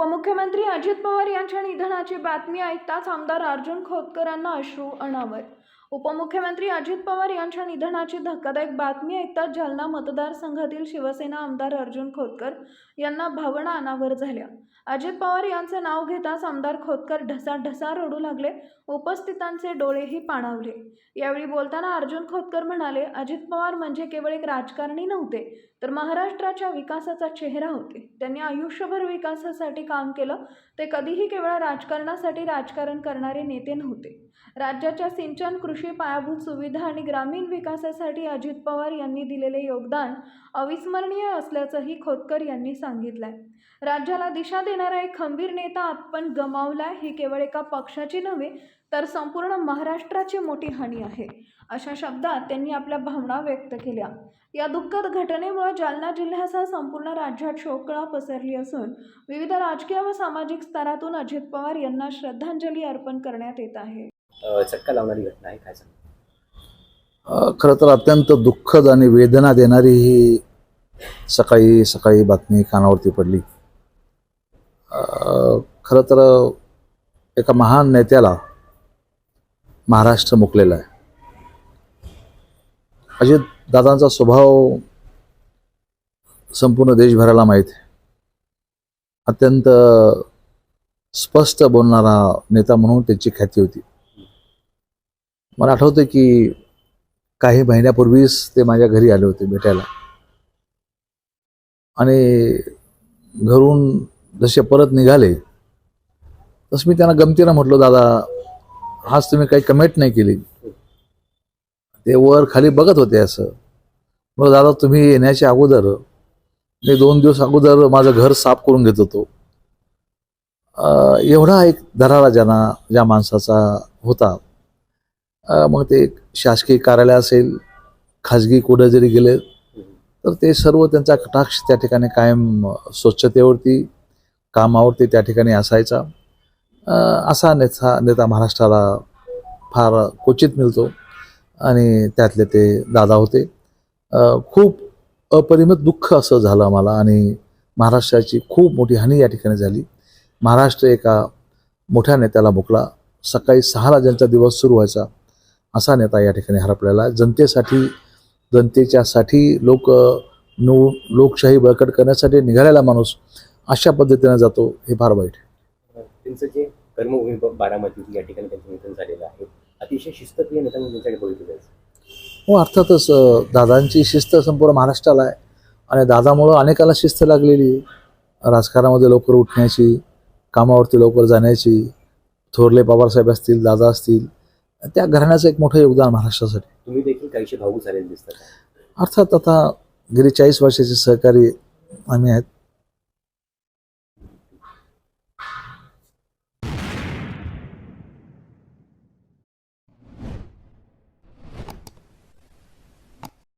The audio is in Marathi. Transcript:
उपमुख्यमंत्री अजित पवार यांच्या निधनाची बातमी ऐकताच आमदार अर्जुन खोतकरांना अश्रू अनावर. उपमुख्यमंत्री अजित पवार यांच्या निधनाची धक्कादायक बातमी ऐकताच जालना मतदारसंघातील शिवसेना आमदार अर्जुन खोतकर यांना भावना अनावर झाल्या. अजित पवार यांचे नाव घेताच आमदार खोतकर ढसा ढसा रडू लागले. उपस्थितांचे डोळेही पाणावले. यावेळी बोलताना अर्जुन खोतकर म्हणाले अजित पवार म्हणजे केवळ एक राजकारणी नव्हते तर महाराष्ट्राच्या विकासाचा चेहरा होते. त्यांनी आयुष्यभर विकासासाठी काम केलं ते कधीही केवळ राजकारणासाठी राजकारण करणारे नेते नव्हते. राज्याच्या सिंचन कृषी पायाभूत सुविधा आणि ग्रामीण विकासासाठी अजित पवार यांनी दिलेले योगदान अविस्मरणीय असल्याचंही खोतकर यांनी सांगितलंय. राज्याला दिशा देणारा एक खंबीर नेता आपण गमावलाय ही केवळ एका पक्षाची नव्हे तर संपूर्ण महाराष्ट्राची मोठी हानी आहे. अशा शब्दात त्यांनी आपल्या भावना व्यक्त केल्या. या दुःखद घटनेमुळे जालना जिल्ह्यासह संपूर्ण राज्यात शोककळा पसरली असून विविध राजकीय व सामाजिक स्तरातून अजित पवार यांना श्रद्धांजली अर्पण करण्यात येत आहे. लावणारी घटना आहे काय खरं तर अत्यंत दुःखद आणि वेदना देणारी ही सकाळी सकाळी बातमी कानावरती पडली. अ, खरं तर एका महान नेत्याला महाराष्ट्र मुकलेला आहे. अजित दादांचा स्वभाव संपूर्ण देशभराला माहीत आहे. अत्यंत स्पष्ट बोलणारा नेता म्हणून त्यांची ख्याती होती. मला आठवतं की काही महिन्यापूर्वीच ते माझ्या घरी आले होते भेटायला. आणि घरून जसे परत निघाले तसं मी त्यांना गमतीनं म्हटलो दादा आज तुम्ही काही कमेंट नाही केली. ते वर खाली बघत होते असं. मग दादा तुम्ही येण्याच्या अगोदर मी दोन दिवस अगोदर माझं घर साफ करून घेत होतो. एवढा एक दरारा ज्यांना ज्या माणसाचा होता मग ते शासकीय कार्यालय असेल खाजगी कुठं जरी गेले तर ते सर्व त्यांचा कटाक्ष त्या ठिकाणी कायम स्वच्छतेवरती कामावरती त्या ठिकाणी असायचा. असा नेता नेता महाराष्ट्राला फार क्वचित मिळतो आणि त्यातले ते दादा होते. खूप अपरिमित दुःख असं झालं आम्हाला आणि महाराष्ट्राची खूप मोठी हानी या ठिकाणी झाली. महाराष्ट्र एका मोठ्या नेत्याला मुकला सकाळी सहाला ज्यांचा दिवस सुरू व्हायचा असा नेता या ठिकाणी हरपलेला. जनतेसाठी जनतेच्यासाठी लोक नो लोकशाही बळकट करण्यासाठी निघालेला माणूस अशा पद्धतीने जातो हे फार वाईट आहे. त्यांचं जे कर्मभूमी बारामती या ठिकाणी त्यांचं निधन झालेलं आहे. अतिशय शिस्तप्रिय नेता म्हणून त्यांच्याकडे बघितलं जायचं हो अर्थातच दादांची शिस्त संपूर्ण महाराष्ट्राला आहे. आणि दादामुळं अनेकाला शिस्त लागलेली. राजकारणामध्ये लवकर उठण्याची कामावरती लवकर जाण्याची थोरले पवारसाहेब असतील दादा असतील त्या घराण्याचं एक मोठं योगदान महाराष्ट्रासाठी. तुम्ही देखील काहीशी भावूक झालेले दिसतात. अर्थात आता गेली चाळीस वर्षाचे सहकारी आम्ही आहेत.